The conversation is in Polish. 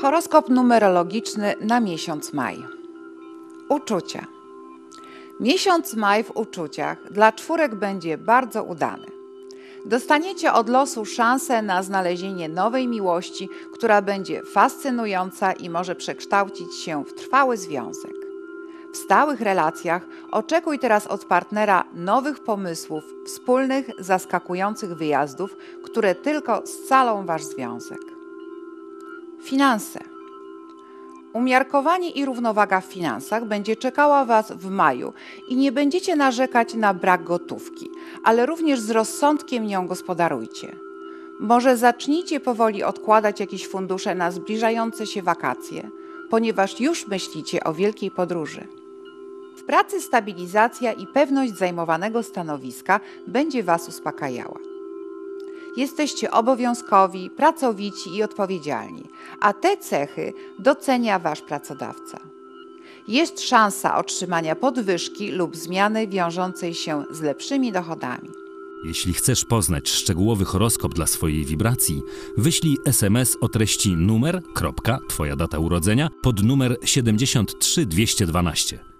Horoskop numerologiczny na miesiąc maj. Uczucia. Miesiąc maj w uczuciach dla czwórek będzie bardzo udany. Dostaniecie od losu szansę na znalezienie nowej miłości, która będzie fascynująca i może przekształcić się w trwały związek. W stałych relacjach oczekuj teraz od partnera nowych pomysłów, wspólnych, zaskakujących wyjazdów, które tylko scalą wasz związek. Finanse. Umiarkowanie i równowaga w finansach będzie czekała Was w maju i nie będziecie narzekać na brak gotówki, ale również z rozsądkiem nią gospodarujcie. Może zacznijcie powoli odkładać jakieś fundusze na zbliżające się wakacje, ponieważ już myślicie o wielkiej podróży. W pracy stabilizacja i pewność zajmowanego stanowiska będzie Was uspokajała. Jesteście obowiązkowi, pracowici i odpowiedzialni, a te cechy docenia Wasz pracodawca. Jest szansa otrzymania podwyżki lub zmiany wiążącej się z lepszymi dochodami. Jeśli chcesz poznać szczegółowy horoskop dla swojej wibracji, wyślij SMS o treści numer, twoja data urodzenia pod numer 73212.